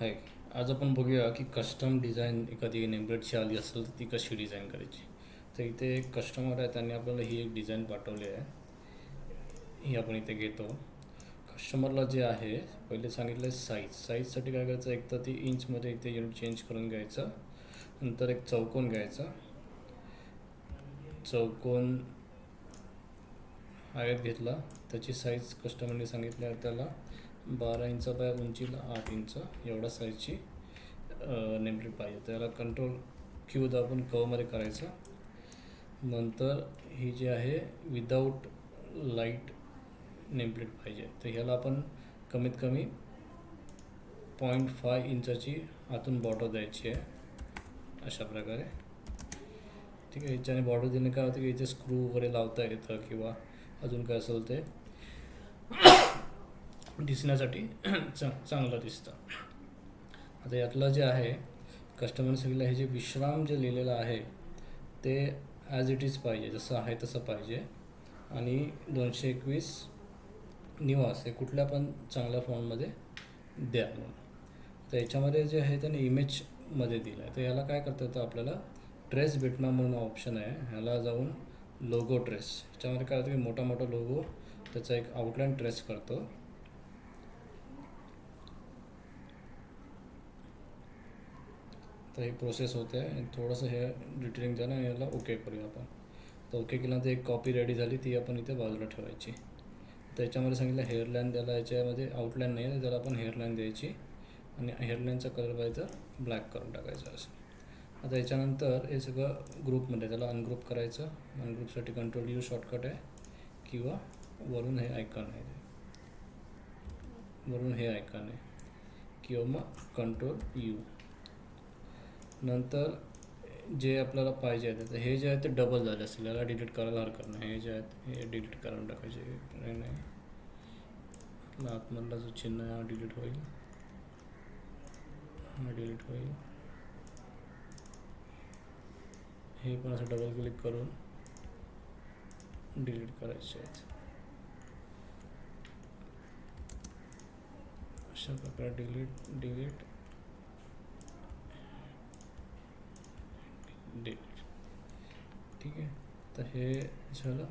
हाय आज आपण बघूया की कस्टम डिझाईन एखादी नेमप्लेटची आली असेल तर ती कशी डिझाईन करायची? तर इथे एक कस्टमर आहे त्यांनी आपल्याला ही एक डिझाईन पाठवली आहे. ही आपण इथे घेतो. कस्टमरला जे आहे पहिले सांगितलं साईज साईजसाठी काय करायचं? एक तर ती इंचमध्ये इथे युनिट चेंज करून घ्यायचं. नंतर एक चौकोन घ्यायचा. चौकोन आयत घेतला. त्याची साईज कस्टमरने सांगितली आहे त्याला. बारा इंच बाय उंचीला आठ इंच एवढ्या साईजची नेमप्लेट पाहिजे. त्याला कंट्रोल क्यू दाबून कवमध्ये करायचं. नंतर ही जी आहे विदाऊट लाइट नेमप्लेट पाहिजे. तर ह्याला आपण कमीत कमी पॉईंट फाय इंचाची आतून बॉर्डर द्यायची आहे. अशा प्रकारे. ठीक आहे ह्याच्याने बॉर्डर देणे काय होतं की इथे स्क्रू वगैरे लावता येतं किंवा अजून काय असेल ते दिसण्यासाठी चांग चांगलं दिसतं. आता यातलं जे आहे कस्टमर सांगितलं हे जे विश्राम जे लिहिलेलं आहे ते ॲज इट इज पाहिजे जसं आहे तसं पाहिजे. आणि दोनशे एकवीस निवास हे कुठल्या पण चांगल्या फॉर्ममध्ये द्या म्हणून. तर याच्यामध्ये जे आहे त्याने इमेजमध्ये दिलं आहे. तर याला काय करता येतं आपल्याला? ट्रेस भेटणार म्हणून ऑप्शन आहे. ह्याला जाऊन लोगो ट्रेस याच्यामध्ये काय होतं की मोठा मोठा लोगो त्याचा एक आउटलाईन ट्रेस करतो. तर हे प्रोसेस होते आणि थोडंसं हे डिटेलिंग द्या आणि याला ओके करूया आपण. तर ओके केल्यानंतर एक कॉपी रेडी झाली ती आपण इथे बाजूला ठेवायची. त्याच्यामध्ये सांगितलं हेअरलाईन त्याला याच्यामध्ये आउटलाईन नाही आहे त्याला आपण हेअरलाईन द्यायची. आणि हेअरलाईनचा कलर पाहिजे तर ब्लॅक करून टाकायचा असं. आता याच्यानंतर हे सगळं ग्रुपमध्ये त्याला अनग्रुप करायचं. अनग्रुपसाठी कंट्रोल यू शॉर्टकट आहे. किंवा वरून हे आयकॉन आहे. वरून हे आयकॉन आहे. किंवा मग कंट्रोल यू नंतर जे आपल्याला पाहिजे आहे त्याचं हे जे आहे ते डबल झाले असेल. याला डिलीट करायला हरकत नाही. हे जे आहेत हे डिलीट करून टाकायचे. नाही नाही. आपला आतमधला जो चिन्ह आहे हा डिलीट होईल. हा डिलीट होईल. हे पण असं डबल क्लिक करून डिलीट करायचे आहेत. अशा प्रकारे डिलीट डिलीट ठीक आहे. तर हे झालं.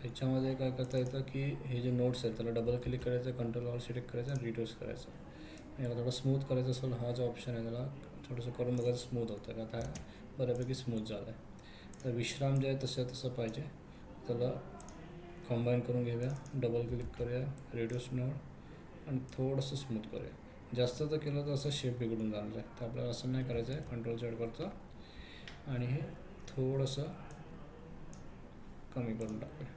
ह्याच्यामध्ये काय करता येतं की हे जे नोट्स आहेत त्याला डबल क्लिक करायचं कंट्रोलवर सिलेक्ट करायचं आणि रिड्यूस करायचं. याला थोडं स्मूथ करायचं असेल हा जो ऑप्शन आहे त्याला थोडंसं करून बघायचं स्मूथ होतं. का आता बऱ्यापैकी स्मूथ झालं आहे तर विश्राम जे आहे तसं तसं पाहिजे. त्याला कंबाईन करून घेऊया डबल क्लिक करूया रिड्यूस नोड आणि थोडंसं स्मूथ करूया. जास्त जर केलं तर असं शेप बिघडून जाणार आहे. तर आपल्याला असं नाही करायचं आहे. कंट्रोल चेड करतो आणि हे थोडंसं कमी करून टाकूया.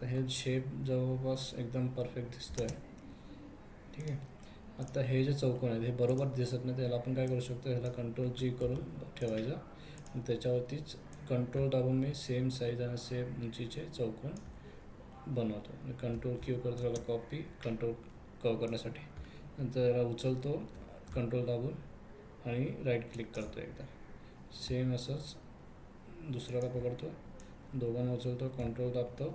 तर हे शेप जवळपास एकदम परफेक्ट दिसतो आहे ठीक आहे? आता हे जे चौकोन आहेत हे बरोबर दिसत नाही तर ह्याला आपण काय करू शकतो? ह्याला कंट्रोल जी करून ठेवायचं. आणि त्याच्यावरतीच कंट्रोल दाबून मी सेम साईज आणि सेम उंचीचे चौकोन बनवतो. कंट्रोल क्यू करतो त्याला कॉपी कंट्रोल कव करण्यासाठी. नंतर याला उचलतो कंट्रोल दाबून आणि राईट क्लिक करतो एकदा. सेम असंच दुसऱ्याला पकडतो दोघांना उचलतो कंट्रोल दाबतो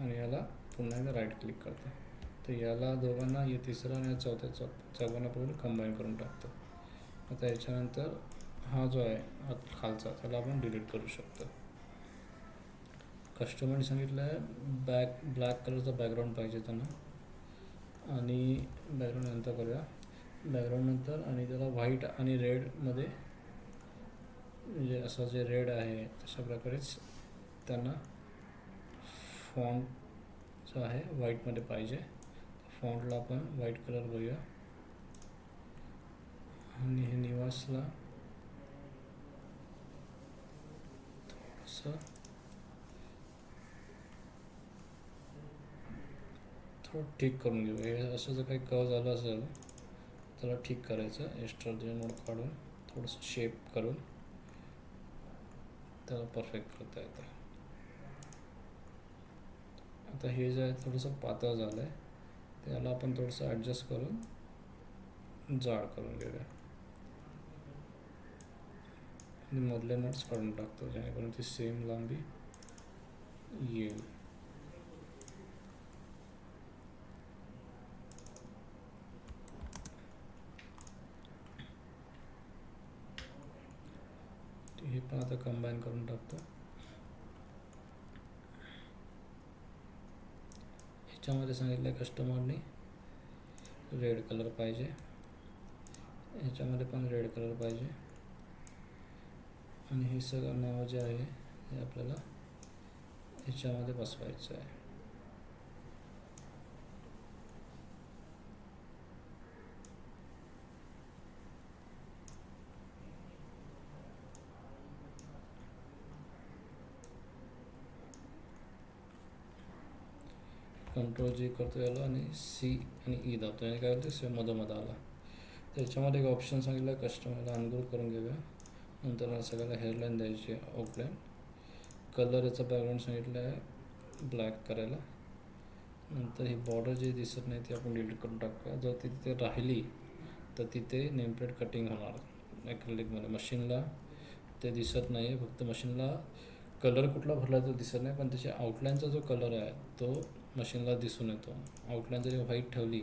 आणि याला पुन्हा एकदा राईट क्लिक करतो. तर याला दोघांना या तिसरा आणि चौथ्या चौ चौघांना पकडून कंबाईन करून टाकतो. आता याच्यानंतर हा जो आहे हा खालचा त्याला आपण डिलीट करू शकतो. कस्टमरने सांगितलं आहे बॅक ब्लॅक कलरचा बॅकग्राऊंड पाहिजे त्यांना. आणि बॅकग्राऊंड नंतर करूया. बॅकग्राऊंड नंतर आणि त्याला व्हाईट आणि रेडमध्ये म्हणजे असं जे रेड आहे तशा प्रकारेच त्यांना फॉन्ट जो आहे व्हाईटमध्ये पाहिजे. फॉन्टला आपण व्हाईट कलर बघूया. आणि हे निवासला थोडंसं थोडं ठीक करून घेऊ. हे असं जर काही कव झालं असेल त्याला ठीक करायचं. एक्स्ट्रा जे काढून थोडंसं शेप करून त्याला परफेक्ट करता येतं. आता हे जे आहे थोडंसं पातळ झालं आहे त्याला आपण थोडंसं ॲडजस्ट करून जाड करून घेऊया. आणि मधले नट्स काढून टाकतो जेणेकरून ती सेम लांबी येईल. असं कंबाईन करून टाकतो. ह्याच्यामध्ये सांगितलं कस्टमरने रेड कलर पाहिजे. ह्याच्यामध्ये पण रेड कलर पाहिजे. आणि हे सगळं नाव जे आहे हे आपल्याला ह्याच्यामध्ये बसवायचं आहे. कंट्रोल जी करतो याला आणि सी आणि ई दाबतो. आणि काय होतं? सेम मधोमध आला. त्याच्यामध्ये एक ऑप्शन सांगितलं कस्टमरला अनग्रुप करून घेऊया. नंतर सगळ्याला हेअरलाईन द्यायची आहे ऑफलाईन कलर याचा बॅकग्राऊंड सांगितलं आहे ब्लॅक करायला. नंतर ही बॉर्डर जी दिसत नाही ती आपण डिलीट करून टाकूया. जर ती तिथे राहिली तर तिथे नेमप्लेट कटिंग होणार. ॲक्रेलिकमध्ये मशीनला ते दिसत नाही फक्त मशीनला कलर कुठला भरला तो दिसत नाही पण त्याच्या आउटलाईनचा जो कलर आहे तो मशीनला दिसून येतो. आउटलाईन जरी व्हाईट ठेवली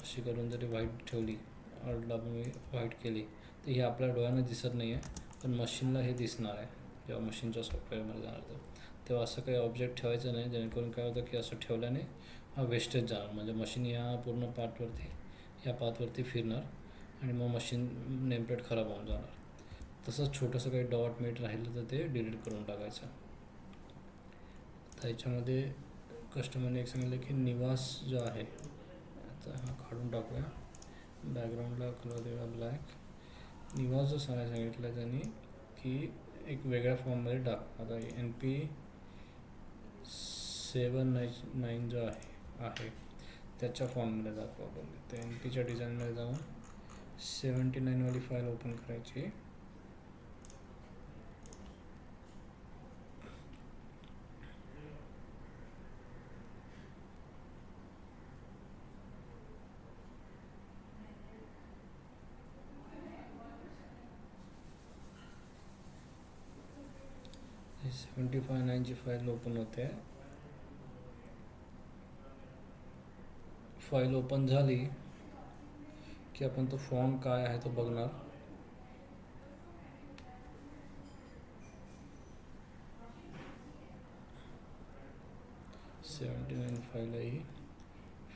अशी करून जरी व्हाईट ठेवली आउटला मी व्हाईट केली तर ही आपल्या डोळ्यानं दिसत नाही आहे पण मशीनला हे दिसणार आहे. जेव्हा मशीनच्या सॉफ्टवेअरमध्ये जाणार तर तेव्हा असं काही ऑब्जेक्ट ठेवायचं नाही जेणेकरून काय होतं की असं ठेवल्याने हा वेस्टेज जाणार. म्हणजे मशीन या पूर्ण पार्टवरती या पाथवरती फिरणार आणि मग मशीन नेमप्लेट खराब होऊन जाणार. तसंच छोटंसं काही डॉट मीट राहिलं तर ते डिलीट करून टाकायचं. तर याच्यामध्ये कस्टमरने म्हणजे एक सांगितलं की निवास जो आहे आता हा काढून टाकूया. बॅकग्राऊंडला कलर देऊया ब्लॅक निवास जो सांगाय सांगितलं त्यांनी की एक वेगळ्या फॉर्ममध्ये टाक. आता N P seven nine nine जो आहे आहे त्याच्या फॉर्ममध्ये दाखवा आपण. तर एन पीच्या डिझाईनमध्ये जाऊन सेवन्टी नाईनवाली फाईल ओपन करायची. सेवन्टी फाय नाईनची फाईल ओपन होते फाईल ओपन झाली की आपण तो फॉर्म काय आहे तो बघणार सेवन्टी नाईन फाईल आहे ही।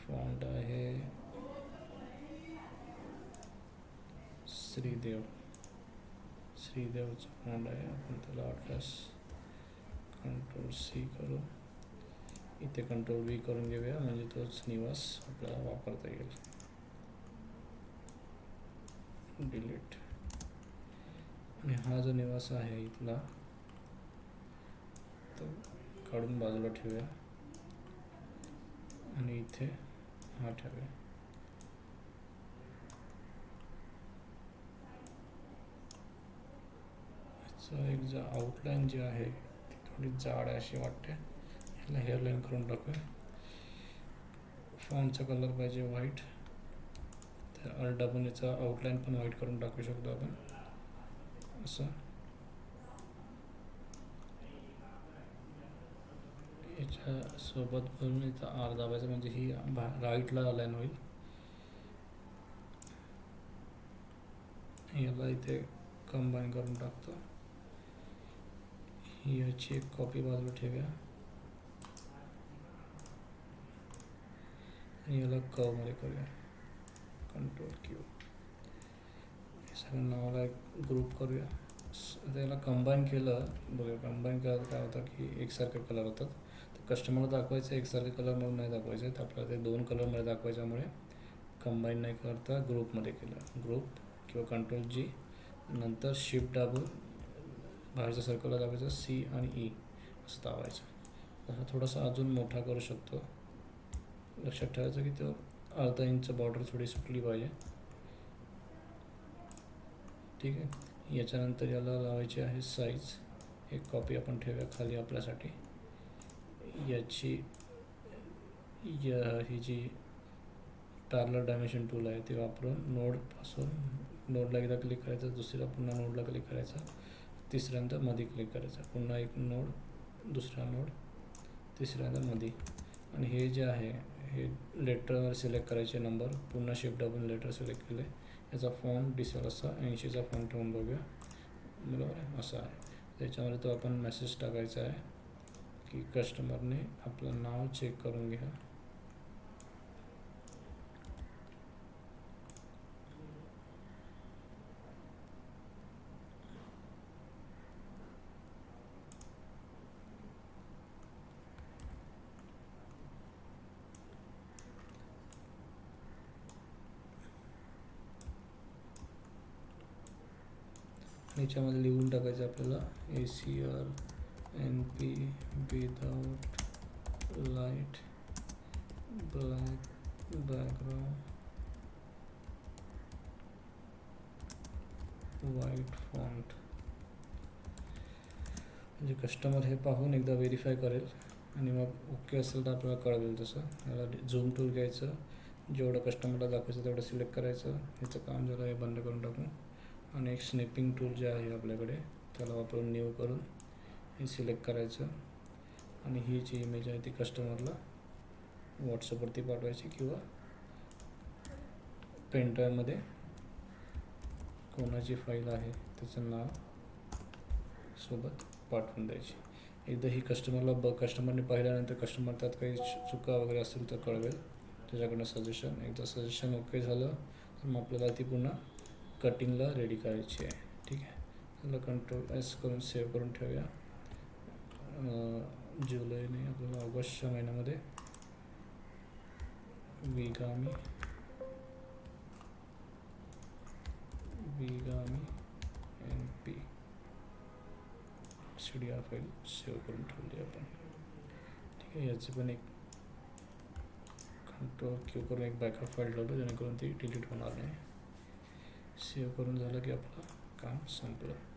फॉन्ट आहे श्रीदेव श्रीदेवचा फॉन्ट आहे आपण त्याला वाटल्यास कंट्रोल सी करू. इथे कंट्रोल व्ही करून घेऊया म्हणजे तोच निवास आपल्याला वापरता येईल. डिलीट आणि हा जो निवास आहे इथला तो काढून बाजूला ठेवूया. आणि इथे हा ठेवूया. एक जो आउटलाईन जी आहे थोडी जाड आहे अशी वाटते. ह्याला हेअरलाईन करून टाकूया. फॉनचा कलर पाहिजे व्हाईट तर अल्ट याचा आउटलाईन पण व्हाईट करून टाकू शकतो आपण. असं. याच्यासोबत सोबत इथं आर दाबायचं म्हणजे ही राईटला अलाईन होईल. याला इथे कंबाईन करून टाकतो. ही याची एक कॉपी बाजूला ठेवूया. आणि याला कवमध्ये करूया. कंट्रोल क्यू हे सगळं नावाला एक ग्रुप करूया. आता याला कंबाईन केलं बघा कंबाईन केलं तर काय होतं की एकसारखे कलर होतात तर कस्टमरला दाखवायचं एकसारखे कलर म्हणून नाही दाखवायचे. तर आपल्याला ते दोन कलरमध्ये दाखवायच्यामुळे कंबाईन नाही करता ग्रुपमध्ये केलं. ग्रुप किंवा कंट्रोल जी नंतर शिफ्ट दाबून बाहेरच्या सर्कलला दाबायचं सी आणि ई असं दाबायचं हा थोडासा अजून मोठा करू शकतो. लक्षात ठेवायचं की तो अर्धा इंच बॉर्डर थोडी सुटली पाहिजे. ठीक आहे? याच्यानंतर याला लावायची आहे साईज एक कॉपी आपण ठेवूया खाली आपल्यासाठी. याची या ही जी पॅरलर डायमेन्शन टूल आहे ते वापरून नोडपासून नोडला एकदा क्लिक करायचं दुसरीला पुन्हा नोडला क्लिक करायचं. तिसऱ्यांदा मध्ये क्लिक करायचा. पुन्हा एक नोड दुसरा नोड तिसऱ्यांदा मध्ये आणि हे जे आहे हे लेटर सिलेक्ट करायचे नंबर पुन्हा शिफ्ट दाबून लेटर सिलेक्ट केले. याचा फॉन्ट डिसेल असा. ऐंशीचा फॉन्ट ठेवून बघूया. बरोबर आहे? असा आहे. त्याच्यामध्ये तो आपण मेसेज टाकायचा आहे. की कस्टमरने आपलं नाव चेक करून घ्या. याच्यामध्ये लिहून टाकायचं आपल्याला. A C R N P without light black background white font म्हणजे कस्टमर हे पाहून एकदा व्हेरीफाय करेल. आणि मग ओके असेल तर आपल्याला कळवेल तसं. याला झूम टूल घ्यायचं. जेवढं कस्टमरला दाखवायचं तेवढं सिलेक्ट करायचं. ह्याचं काम जरा हे बंद करून टाकू. आणि एक स्नेपिंग टूल जे आहे आपल्याकडे त्याला वापरून न्यू करून हे सिलेक्ट करायचं. आणि ही जी इमेज आहे ती कस्टमरला व्हॉट्सअपवरती पाठवायची किंवा पेनड्राईव्हमध्ये कोणाची फाईल आहे त्याचं नाव सोबत पाठवून द्यायची. एकदा ही कस्टमरला ब कस्टमरने पाहिल्यानंतर कस्टमर त्यात काही चुका वगैरे असतील तर कळवेल. त्याच्याकडनं सजेशन एकदा सजेशन ओके झालं तर मग आपल्याला ती पुन्हा कटिंगला रेडी करायची आहे. ठीक आहे? त्याला कंट्रोल एस करून सेव्ह करून ठेवूया. जुलैने आपल्याला ऑगस्टच्या महिन्यामध्ये. विगामी. विगामी N P C D R file save करून ठेवली आपण. ठीक आहे याची पण एक कंट्रोल क्यू करून एक बॅकअप फाईल ठेवलं जेणेकरून ती डिलीट होणार नाही. सेव्ह करून झालं की आपलं काम संपलं.